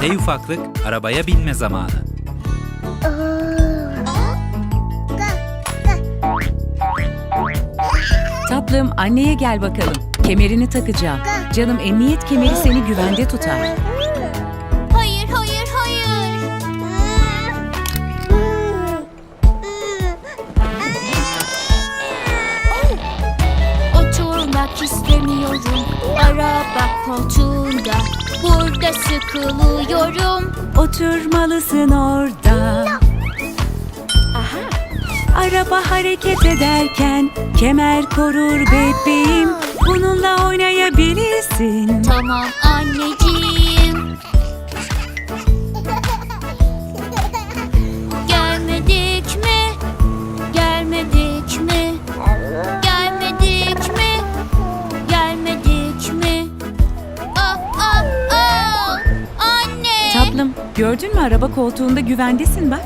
Hey ufaklık, arabaya binme zamanı. Tatlım anneye gel bakalım. Kemerini takacağım. Canım emniyet kemeri seni güvende tutar. Hayır, hayır, hayır. Oturmak istemiyorum araba koltuğunda. Burada sıkılıyorum. Oturmalısın orada. Araba hareket ederken kemer korur bebeğim. Bununla oynayabilirsin. Tamam anneciğim. Gördün mü araba koltuğunda güvendesin bak.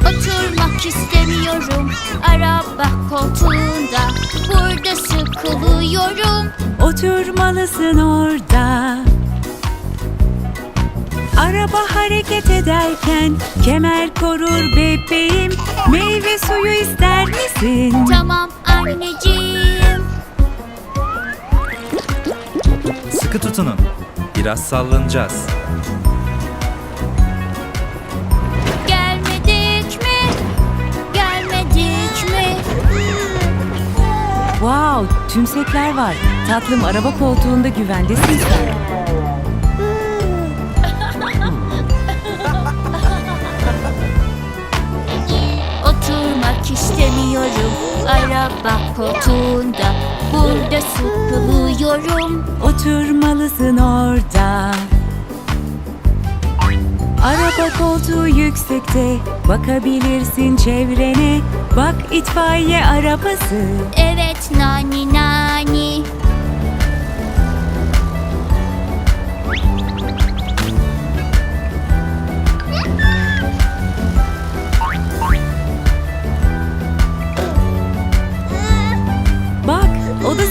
Oturmak istemiyorum araba koltuğunda. Burada sıkılıyorum. Oturmalısın orada. Araba hareket ederken kemer korur bebeğim. Meyve suyu ister misin? Tamam anneciğim. Sıkı tutunun. Biraz sallanacağız. Gelmedik mi? Gelmedik mi? Wow, tümsekler var. Tatlım araba koltuğunda güvendesin istemiyorum araba koltuğunda. Burada sıkılıyorum. Oturmalısın orada. Araba koltuğu yüksekte, bakabilirsin çevrene. Bak itfaiye arabası. Evet nani nani.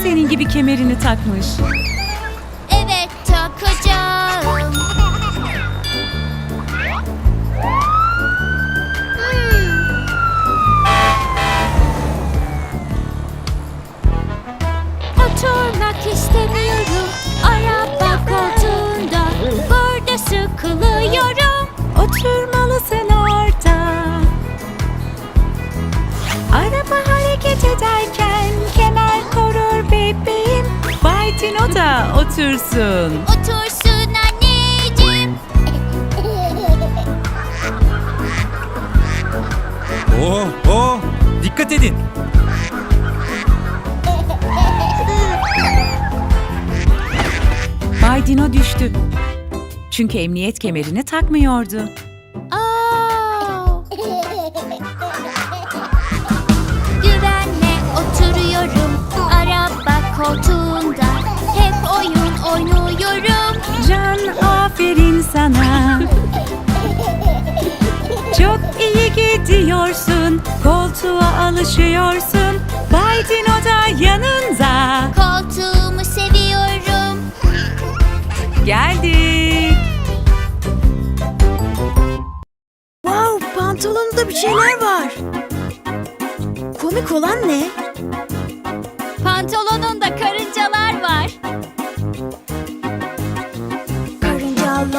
Senin gibi kemerini takmış. Evet takacağım. Oturmak istemiyorum Tino da otursun. Otursun anneciğim. Oh, oh! Dikkat edin. Bay Dino düştü. Çünkü emniyet kemerini takmıyordu. Aa! Güvenle oturuyorum araba koltuğunda. Sana. Çok iyi gidiyorsun. Koltuğa alışıyorsun. Bay Dino da yanında. Koltuğumu seviyorum. Geldik. Wow, pantolonunda bir şeyler var. Komik olan ne? Pantolonunda karıncalar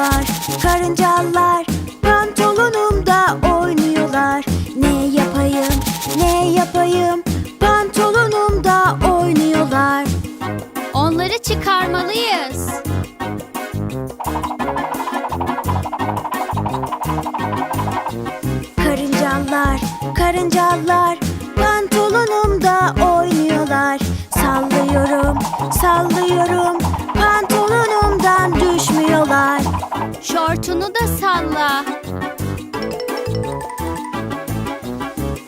Karıncalar, karıncalar, pantolonumda oynuyorlar. Ne yapayım, ne yapayım, pantolonumda oynuyorlar. Onları çıkarmalıyız. Karıncalar, karıncalar, pantolonumda oynuyorlar. Sallıyorum, sallıyorum, abla.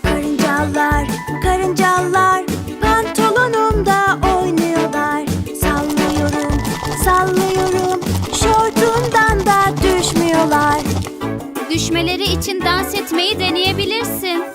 Karıncalar, karıncalar pantolonumda oynuyorlar. Sallıyorum, sallıyorum şortumdan da düşmüyorlar. Düşmeleri için dans etmeyi deneyebilirsin.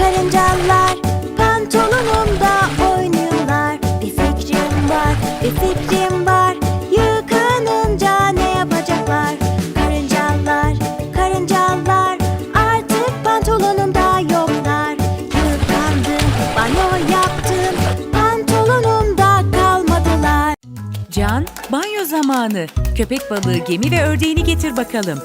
Karıncalar, pantolonumda oynuyorlar. Bir fikrim var, bir fikrim var. Yıkanınca ne yapacaklar? Karıncalar, karıncalar artık pantolonumda yoklar. Yıkandım, banyo yaptım, pantolonumda kalmadılar. Can, banyo zamanı. Köpek balığı, gemi ve ördeğini getir bakalım.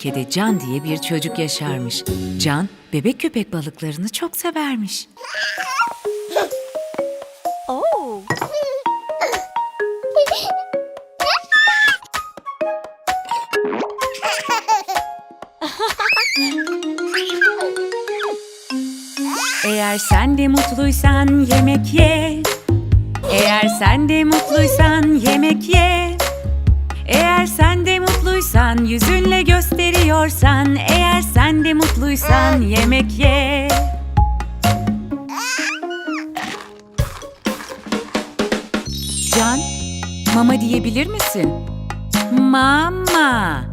Ülkede Can diye bir çocuk yaşarmış. Can, bebek köpek balıklarını çok severmiş. Eğer sen de mutluysan yemek ye. Eğer sen de mutluysan yemek ye. Eğer sen mutluysan, yüzünle gösteriyorsan Eğer sen de mutluysan yemek ye Can, mama diyebilir misin? Mama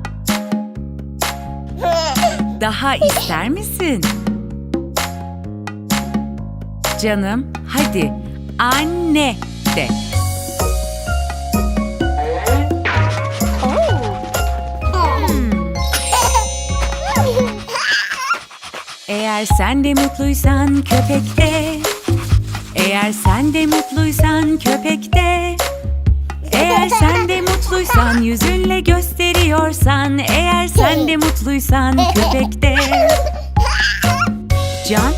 Daha ister misin? Canım, hadi anne de Eğer sen de mutluysan köpekte. Eğer sen de mutluysan köpekte. Eğer sen de mutluysan yüzünle gösteriyorsan. Eğer sen de mutluysan köpekte. Can,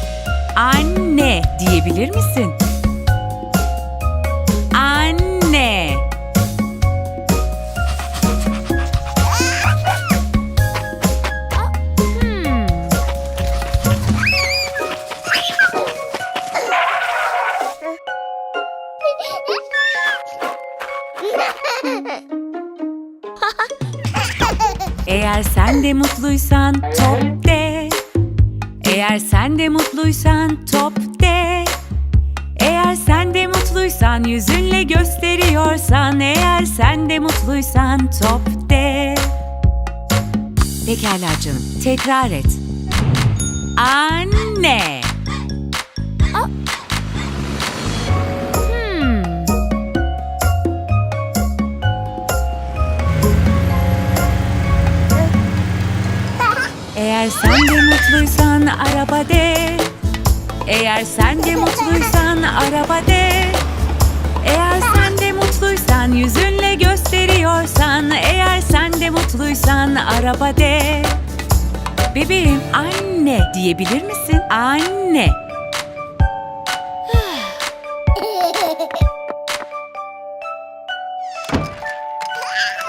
anne diyebilir misin? sen de mutluysan top de. Eğer sen de mutluysan top de. Eğer sen de mutluysan yüzünle gösteriyorsan Eğer sen de mutluysan top de. Pekala canım tekrar et. Anne! Eğer sen de mutluysan araba de. Eğer sen de mutluysan araba de. Eğer sen de mutluysan yüzünle gösteriyorsan eğer sen de mutluysan araba de. Bebeğim anne diyebilir misin? Anne.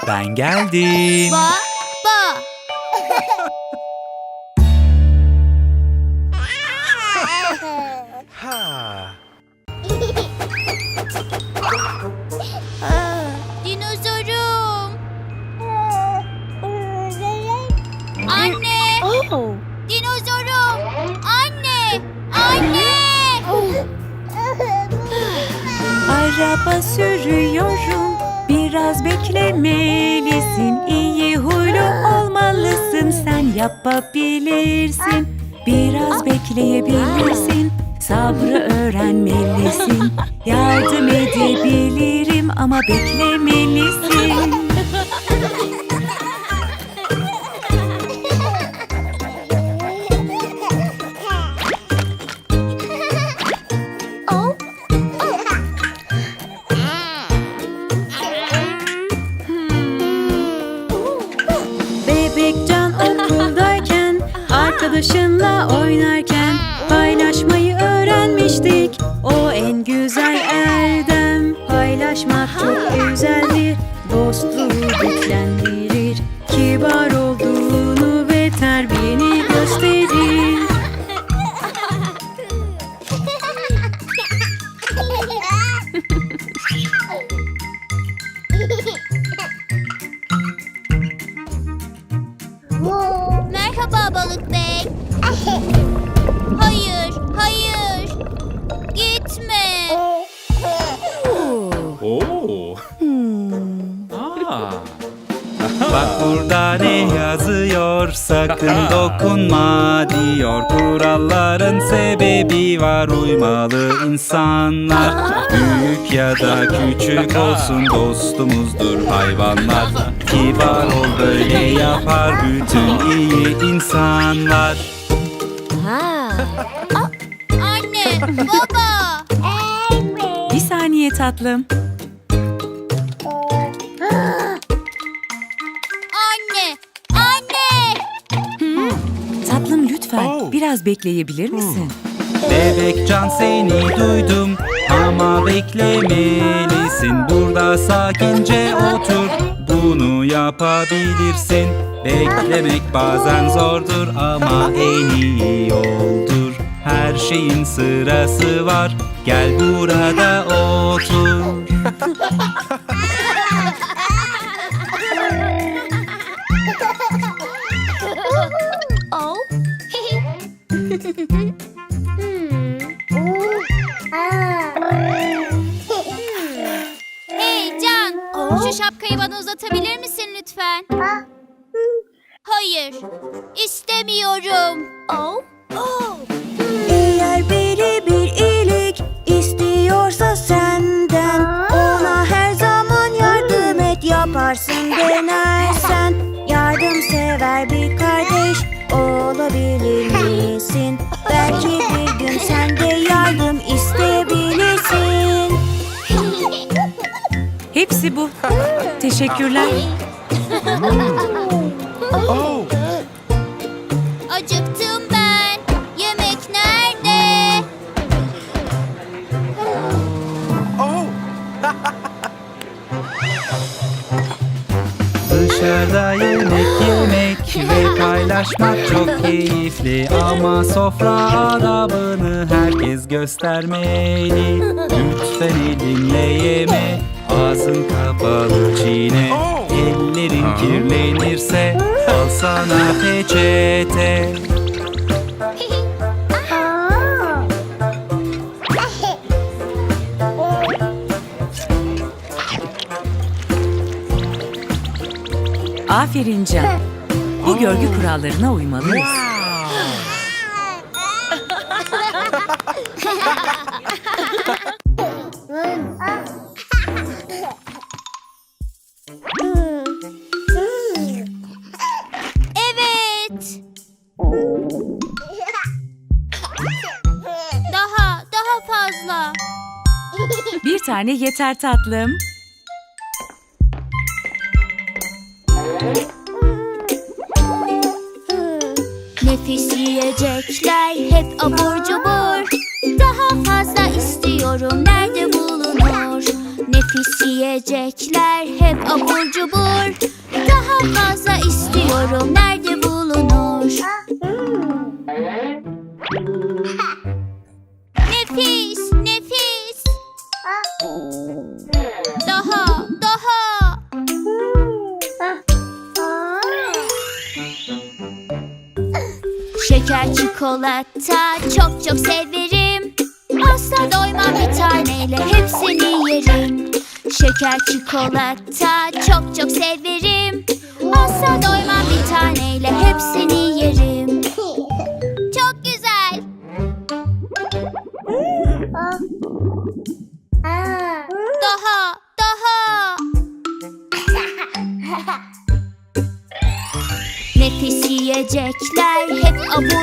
Ben geldim. Ba, Araba sürüyorum. Biraz beklemelisin. İyi huylu olmalısın. Sen yapabilirsin. Biraz bekleyebilirsin. Sabrı öğrenmelisin. Yardım edebilirim ama beklemelisin. Arkadaşınla oynarken Oo. Aa. Bak burada ne yazıyor? Sakın dokunma diyor. Kuralların sebebi var. Uymalı insanlar. Büyük ya da küçük olsun dostumuzdur hayvanlar. Kibar ol böyle yapar bütün iyi insanlar. Anne, baba. Bir saniye tatlım Lütfen. Biraz bekleyebilir misin? Bebek can seni duydum. Ama beklemelisin. Burada sakince otur. Bunu yapabilirsin. Beklemek bazen zordur ama en iyi yoldur. Her şeyin sırası var. Gel burada otur Hey Can, şu şapkayı bana uzatabilir misin lütfen? Hayır, istemiyorum. Eğer Bu. Teşekkürler. Acıktım ben. Yemek nerede? Dışarıda yemek yemek ve paylaşmak çok keyifli Ama sofra adabını herkes göstermeli Lütfen elinle yeme, Ağzın kapalı çiğne Ellerin kirlenirse Al sana peçete Aferin Can. Bu görgü kurallarına uymalıyız. Tane yeter tatlım. Nefis yiyecekler hep abur cubur. Daha fazla istiyorum nerede bulunur? Nefis yiyecekler hep abur cubur. Daha fazla istiyorum nerede çikolata. Çok çok severim. Asla doymam bir taneyle hepsini yerim. Şeker çikolata. Çok çok severim. Asla doymam bir taneyle hepsini yerim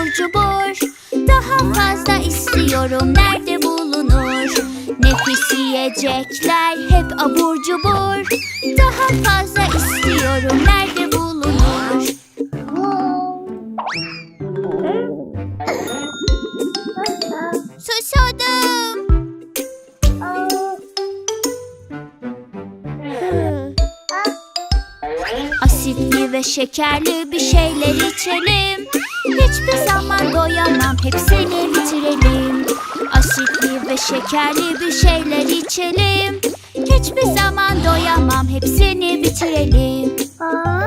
abur cubur Daha fazla istiyorum nerede bulunur? Nefis yiyecekler hep abur cubur Daha fazla istiyorum nerede bulunur? Susadım. Asitli ve şekerli bir şeyler içelim Hiçbir zaman doyamam. Hepsini bitirelim. Asitli ve şekerli bir şeyler içelim. Hiçbir zaman doyamam. Hepsini bitirelim. Hmm,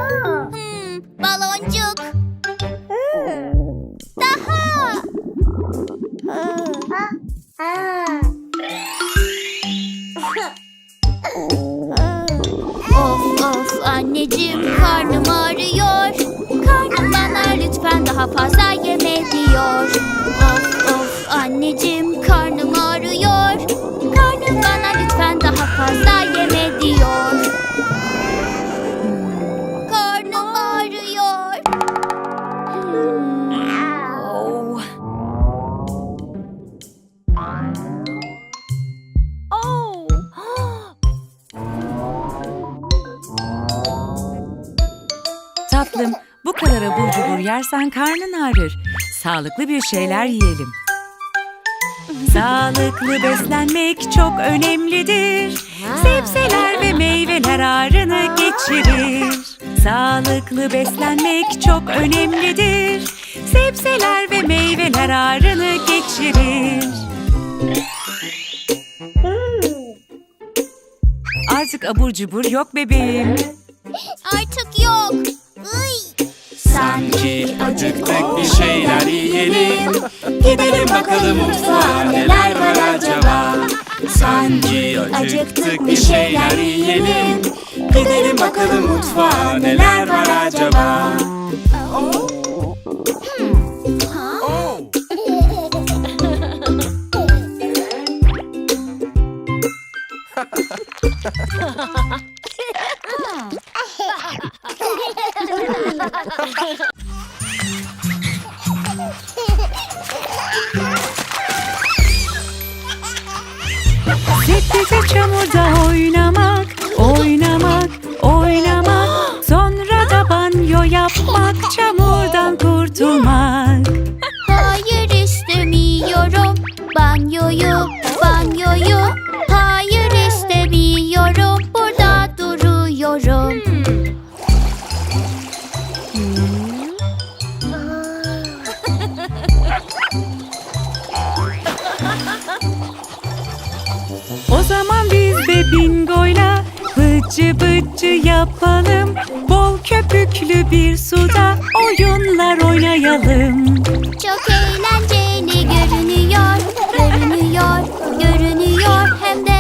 fazla yeme diyor Of of anneciğim karnım ağrıyor. Karnım bana lütfen daha fazla abur cubur yersen karnın ağrır. Sağlıklı bir şeyler yiyelim. Sağlıklı beslenmek çok önemlidir. Sebzeler ve meyveler ağrını geçirir. Sağlıklı beslenmek çok önemlidir. Sebzeler ve meyveler ağrını geçirir. Artık abur cubur yok bebeğim. Artık yok Iy. Sanki acıktık bir şeyler yiyelim. Gidelim bakalım mutfağa neler var acaba. Sanki acıktık bir şeyler yiyelim. Gidelim bakalım mutfağa neler var acaba Sepete çamurda oynamak, oynamak Köpüklü bir suda oyunlar oynayalım. Çok eğlenceli görünüyor, görünüyor, görünüyor. Hem de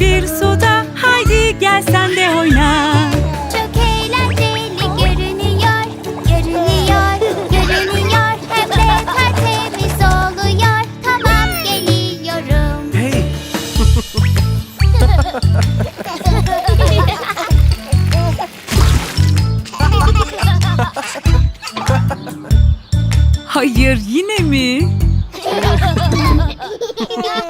bir suda. Haydi gel sen de oyna. Çok eğlenceli görünüyor Görünüyor, görünüyor. Hem de tertemiz oluyor. Tamam geliyorum. Hey! Hayır yine mi?